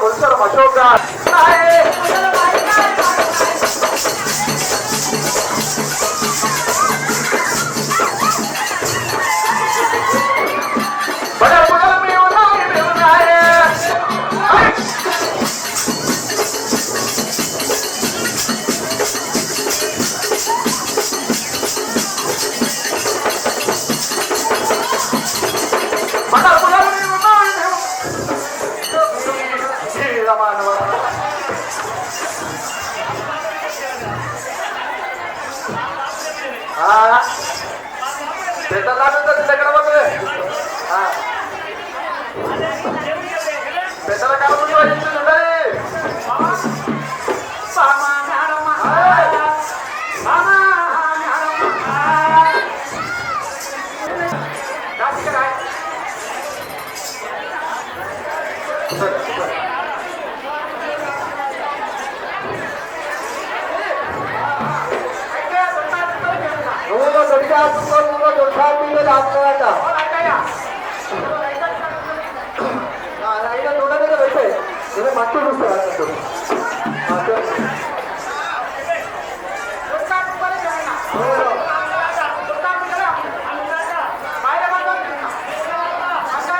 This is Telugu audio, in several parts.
我们来了，马超哥，来 చేద్దామా అన్నమాట పెద్ద ఎక్కడ పోతుంది. పెద్దల కాలం రాజుకోవడంలో దుర్భాగ్యంలో రాజుకోవాలట ఆయన చూడలేదు పెట్టే నేను మట్టి చూస్తాను అన్నట్టు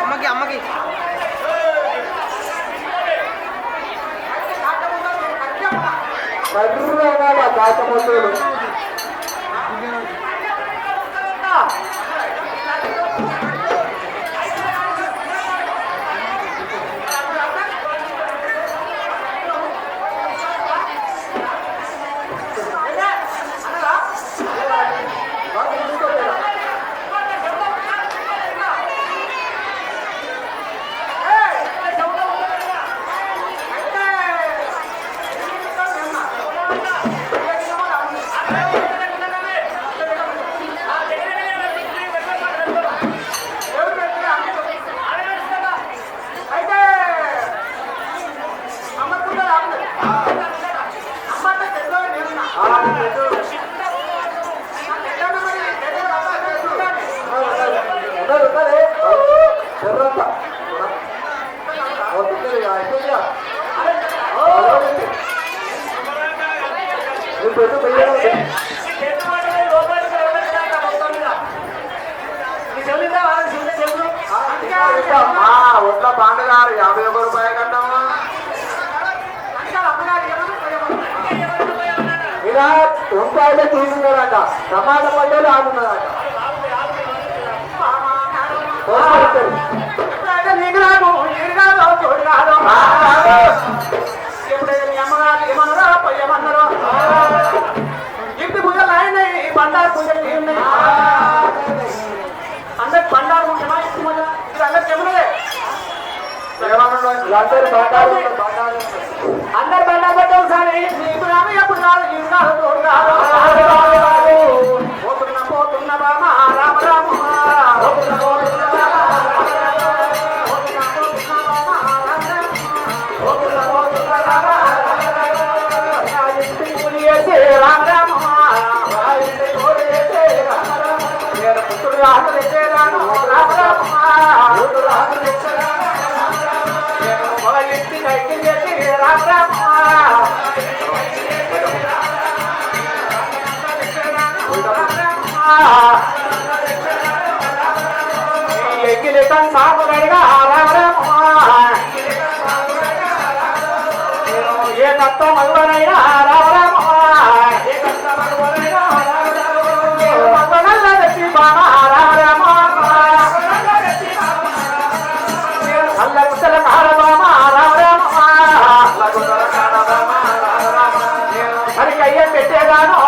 అమ్మకి అమ్మకి కాకపోతే すごい。ఒక్క పాండగారు యాభై ఒక్క రూపాయలు కట్టాము ఇలా ఉంటాయిలో తీసుకున్నాడంట పండుగలు ఆగుతున్నాడంట నీకు రాదు నీకు రాదు ఎప్పుడైనా అమ్మగారు ఏమన్నారా అందరు బండాపట్టం సార్. ఇప్పుడు రాదు ఇప్పుడు రాదు ఎగ్గిలితం సాగుడడిగా ఆరామరామా ఏ తత్వం అల్వనైనా ఆరామరామా పెట్టేదాను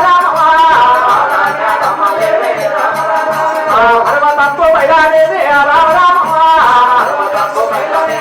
సర్వతత్వమైదానే రామ రామ సర్వతత్వమైదానే